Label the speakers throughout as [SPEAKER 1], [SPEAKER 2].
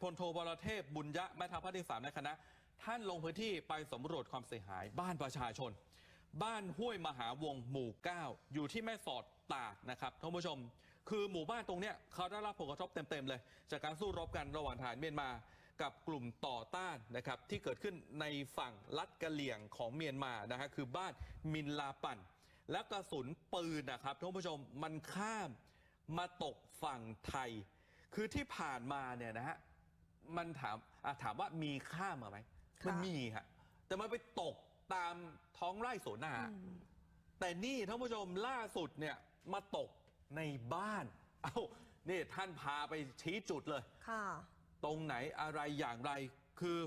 [SPEAKER 1] พลโทวรเทพบุญยะแม่ทัพภาคที่สามในคณะ ท่านลงพื้นที่ไปสำรวจความเสียหายบ้านประชาชน บ้านห้วยมหาวงหมู่ 9 อยู่ที่แม่สอดตากนะครับท่านผู้ชม คือหมู่บ้านตรงเนี้ยเขาได้รับผลกระทบเต็มๆเลย จากการสู้รบกันระหว่างทหารเมียนมากับกลุ่มต่อต้านนะครับที่เกิดขึ้นในฝั่งลัดกะเหลี่ยงของเมียนมานะฮะคือบ้านมินลาปั่น และกระสุนปืนนะครับท่านผู้ชมมันข้ามมาตกฝั่งไทย คือที่ผ่านมาเนี่ยนะฮะ มันถามอะถามว่ามีข้ามมาไหมมันมีฮะแต่มันไปตกตามท้องไร่สวนนาแต่นี่ท่านผู้ชมล่าสุดเนี่ยมาตกในบ้าน เอ้านี่ท่านพาไปชี้จุดเลย
[SPEAKER 2] ค่ะ
[SPEAKER 1] ตรงไหนอะไรอย่างไร คือ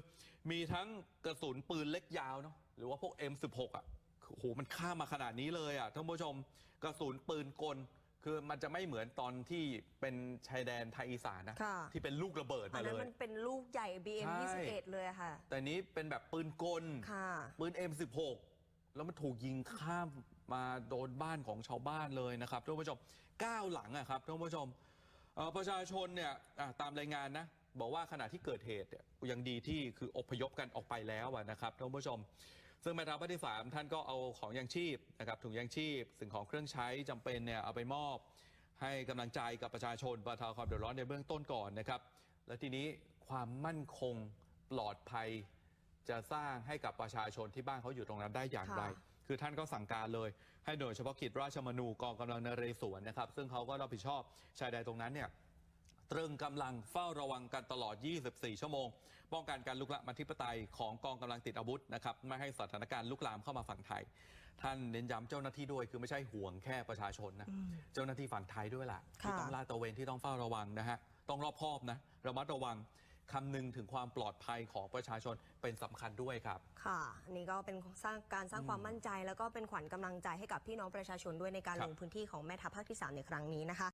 [SPEAKER 1] มีทั้งกระสุนปืนเล็กยาวเนาะหรือว่าพวก M16 อะโอ้โหมันข้ามมาขนาดนี้เลยอะท่านผู้ชม กระสุนปืนกล คือมันจะไม่เหมือนตอนที่เป็นชายแดนไทยอีสานนะ
[SPEAKER 2] ค่ะ
[SPEAKER 1] ที่เป็นลูกระเบิด
[SPEAKER 2] อัน
[SPEAKER 1] มา
[SPEAKER 2] นั้
[SPEAKER 1] เล
[SPEAKER 2] น
[SPEAKER 1] ย
[SPEAKER 2] มันเป็นลูกใหญ่ BM
[SPEAKER 1] ใช่
[SPEAKER 2] 21เลยอะค่ะ
[SPEAKER 1] แต่นี้เป็นแบบปืนกล
[SPEAKER 2] ค่ะ
[SPEAKER 1] ปืน M16 แล้วมันถูกยิงข้ามมาโดนบ้านของชาวบ้านเลยนะครับท่านผู้ชมก้าวหลังอะครับท่านผู้ชมเอ่อประชาชนเนี่ยอะตามรายงานนะ บอกว่าขณะที่เกิดเหตุเนี่ยยังดีที่คืออพยพกันออกไปแล้วอะนะครับท่านผู้ชม ซึ่งแม่ทัพภาคที่สามท่านก็เอาของยังชีพนะครับถุงยังชีพ สิ่งของเครื่องใช้จำเป็นเนี่ยเอาไปมอบ ให้กำลังใจกับประชาชนบรรเทาความเดือดร้อนในเบื้องต้นก่อนนะครับ และทีนี้ความมั่นคงปลอดภัย จะสร้างให้กับประชาชนที่บ้านเขาอยู่ตรงนั้นได้อย่างไร
[SPEAKER 2] ค่ะ
[SPEAKER 1] คือท่านก็สั่งการเลย ให้หน่วยเฉพาะกิจราชมนูกองกำลังนเรศวรนะครับ ซึ่งเขาก็รับผิดชอบชายแดนตรงนั้นเนี่ย ตรึงกำลังเฝ้าระวังกันตลอด 24 ชั่วโมง ป้องกันการลุกลามอธิปไตยของกองกำลังติดอาวุธนะครับไม่ให้สถานการณ์ลุกลามเข้ามาฝั่งไทย ท่านเน้นย้ำเจ้าหน้าที่ด้วยคือไม่ใช่ห่วงแค่ประชาชนนะเจ้าหน้าที่ฝั่งไทยด้วยล่ะที่
[SPEAKER 2] ค่ะ
[SPEAKER 1] ต้องลาดตระเวนที่ต้องเฝ้าระวังนะฮะต้องรอบคอบนะระมัดระวังคำนึงถึงความปลอดภัยของประชาชนเป็นสำคัญด้วยครับ
[SPEAKER 2] ค่ะอันนี่ก็เป็นสร้างการสร้างความมั่นใจ แล้วก็เป็นขวัญกำลังใจให้กับพี่น้องประชาชนด้วยในการ
[SPEAKER 1] ครับ
[SPEAKER 2] ลงพื้นที่ของแม่ทัพภาคที่ 3 ในครั้งนี้นะคะ